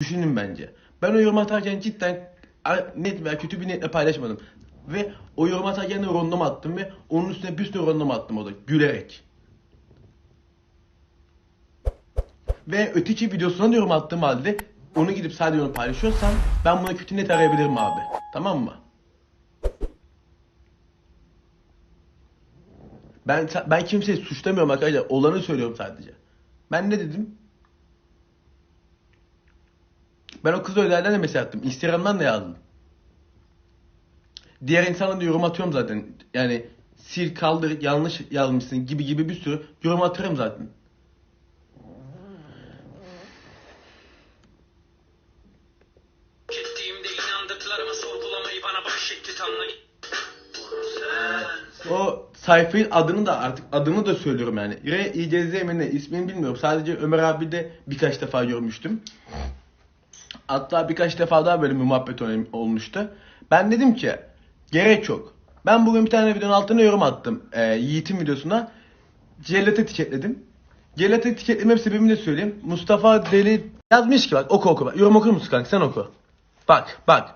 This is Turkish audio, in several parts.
düşünün bence. Ben o yorum atarken cidden net veya kötü bir niyetle paylaşmadım. Ve o yorum atarken de random attım ve onun üstüne bir sürü random attım orada gülerek. Ve öteki videosuna da yorum attığım halde onu gidip sadece onu paylaşıyorsam ben buna kötü net arayabilirim abi. Tamam mı? Ben ben kimseyi suçlamıyorum arkadaşlar. Olanı söylüyorum sadece. Ben ne dedim? Ben o kız özelden de mesaj attım. Instagram'dan da yazdım. Diğer insana da yorum atıyorum zaten. Yani sil kaldır yanlış yazmışsın gibi gibi bir sürü yorum atarım zaten. Ettiğimde inandırdılar ama sorgulamayı bana bahşetti Tanrı. Sen O sayfanın adını da artık adını da söylüyorum yani. R İ C Z mi ne ismini bilmiyorum. Sadece Ömer abi de birkaç defa görmüştüm. Hatta birkaç defa daha böyle bir muhabbet ol- olmuştu. Ben dedim ki gerek yok. Ben bugün bir tane videonun altına yorum attım. Ee, Yiğit'in videosuna. Cellat'ı etiketledim. Cellat'ı etiketleme sebebini de söyleyeyim. Mustafa Deli yazmış ki bak oku oku. Bak. Yorum okur musun kanka sen oku. Bak bak.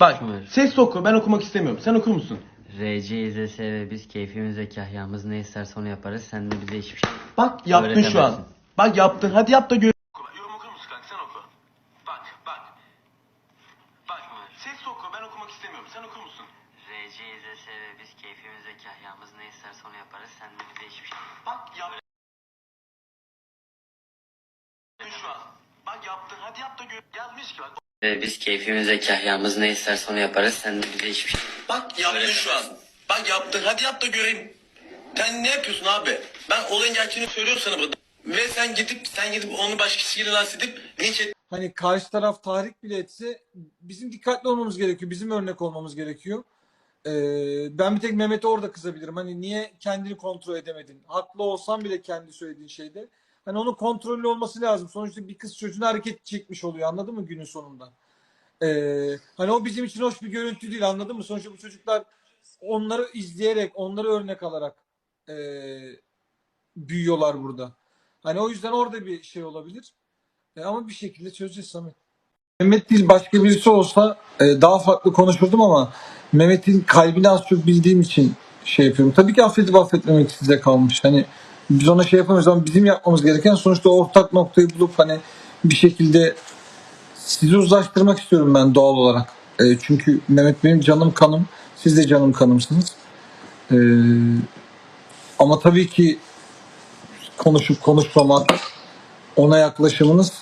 Bak ses oku ben okumak istemiyorum. Sen okur musun? RC izlese ve biz keyfimiz ve kahyamız ne isterse onu yaparız. Sen de bize hiçbir şey Bak yaptın şu an. Bak yaptın. Hadi yap da gör. Yorum okur musun kanka? Sen oku. Bak bak. Bak ses oku. Ben okumak istemiyorum. Sen okur musun? RC ve biz keyfimiz ve kahyamız ne isterse onu yaparız. Sen de bize hiçbir şey Bak yaptın şu an. Bak yaptın. Hadi yap da gör. Yazmış ki bak. Ve biz keyfimiz ve kahyamız ne isterse onu yaparız. Sen de bize hiçbir şey Bak yaptın şu an. Bak yaptın. Hadi yap da göreyim. Sen ne yapıyorsun abi? Ben olayın gerçeğini söylüyorum sana burada. Ve sen gidip sen gidip onu başkasıyla lanse edip linç et. Hani karşı taraf tahrik bile etse bizim dikkatli olmamız gerekiyor. Bizim örnek olmamız gerekiyor. Ee, ben bir tek Mehmet'e orada kızabilirim. Hani niye kendini kontrol edemedin? Haklı olsan bile kendi söylediğin şeyde. Hani onun kontrollü olması lazım. Sonuçta bir kız çocuğuna hareket çekmiş oluyor anladın mı günün sonunda? Ee, hani o bizim için hoş bir görüntü değil anladın mı? Sonuçta bu çocuklar onları izleyerek, onları örnek alarak ee, büyüyorlar burada. Hani o yüzden orada bir şey olabilir. E, ama bir şekilde çözeceğiz Samet. Mehmet değil başka birisi olsa e, daha farklı konuşurdum ama Mehmet'in kalbini az çok bildiğim için şey yapıyorum. Tabii ki affedip affetmemek size kalmış. Hani biz ona şey yapamayız ama bizim yapmamız gereken sonuçta ortak noktayı bulup hani bir şekilde sizi uzlaştırmak istiyorum ben doğal olarak. E, çünkü Mehmet benim canım kanım. Siz de canım kanımsınız. E, ama tabii ki konuşup konuşmamak, ona yaklaşımınız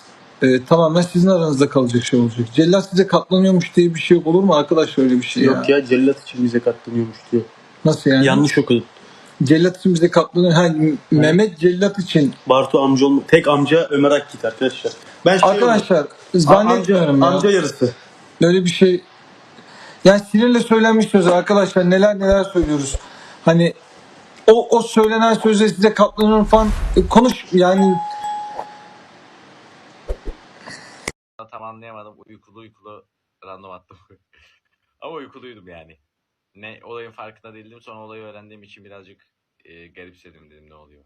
e, tamamen sizin aranızda kalacak şey olacak. Cellat size katlanıyormuş diye bir şey yok olur mu arkadaş öyle bir şey Yok ya? cellat için bize katlanıyormuş diyor. Nasıl yani? Yanlış okudum. Cellat için bize katlanıyor. Ha, Mehmet Cellat için. Bartu amca olma. Tek amca Ömer Akgit arkadaşlar. Ben şey Arkadaşlar zannetmiyorum amca, ya. amca yarısı. Böyle bir şey. Yani sinirle söylenmiş söz arkadaşlar neler neler söylüyoruz. Hani o, o söylenen söze size katlanıyorum falan E, konuş yani anlayamadım. Uykulu uykulu random attım. Ama uykuluydum yani. Ne olayın farkında değildim. Sonra olayı öğrendiğim için birazcık e, garipsedim dedim ne oluyor.